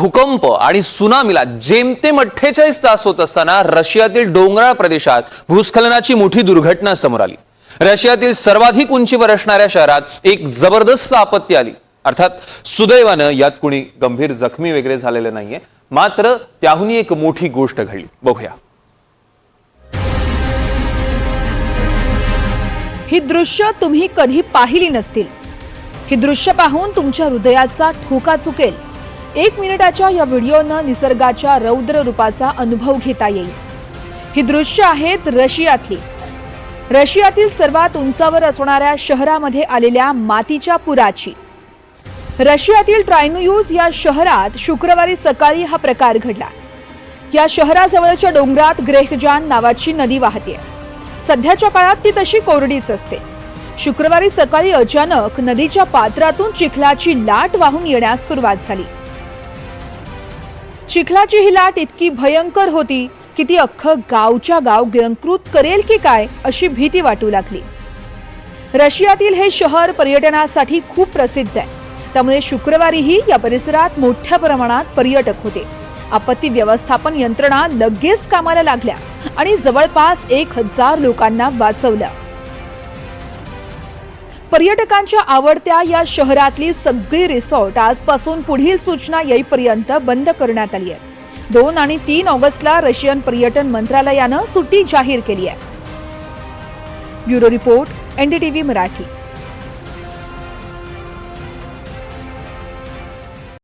भूकंप आणि सुनामीला जेमतेम अठ्ठेचाळीस तास होत असताना रशियातील डोंगराळ प्रदेशात भूस्खलनाची मोठी दुर्घटना समोर आली. रशियातील सर्वाधिक उंचीवर असणाऱ्या शहरात एक जबरदस्त आपत्ती आली. अर्थात सुदैवानं यात कुणी गंभीर जखमी वगैरे झालेले नाहीये. मात्र त्याहूनही एक मोठी गोष्ट घडली. बघूया. ही दृश्य तुम्ही कधी पाहिली नसतील. ही दृश्य पाहून तुमच्या हृदयाचा ठोका चुकेल. एक मिनिटाच्या या व्हिडिओनं निसर्गाच्या रौद्र रूपाचा अनुभव घेता येईल. ही दृश्य आहेत रशियातली. रशियातील सर्वात उंचावर असणाऱ्या शहरामध्ये आलेल्या मातीच्या पुराची. रशियातील ट्रायनुयूज या शहरात शुक्रवारी सकाळी हा प्रकार घडला. या शहराजवळच्या डोंगरात ग्रेहजान नावाची नदी वाहते. सध्याच्या काळात ती तशी कोरडीच असते. शुक्रवारी सकाळी अचानक नदीच्या पात्रातून चिखलाची लाट वाहून येण्यास सुरुवात झाली. चिखलाची ही लाट इतकी भयंकर होती की ती अख्खं गावच्या गाव गिळंकृत करेल की काय अशी भीती वाटू लागली. रशियातील हे शहर पर्यटनासाठी खूप प्रसिद्ध आहे. त्यामुळे शुक्रवारीही या परिसरात मोठ्या प्रमाणात पर्यटक होते. आपत्ती व्यवस्थापन यंत्रणा लगेच कामाला लागल्या आणि जवळपास एक हजार लोकांना वाचवलं. पर्यटकांच्या आवडत्या या शहरातली सगळी रिसॉर्ट आजपासून पुढील सूचना येईपर्यंत बंद करण्यात आली आहे. दोन आणि तीन ऑगस्टला रशियन पर्यटन मंत्रालयानं सुट्टी जाहीर केली आहे. Bureau report NDTV Marathi.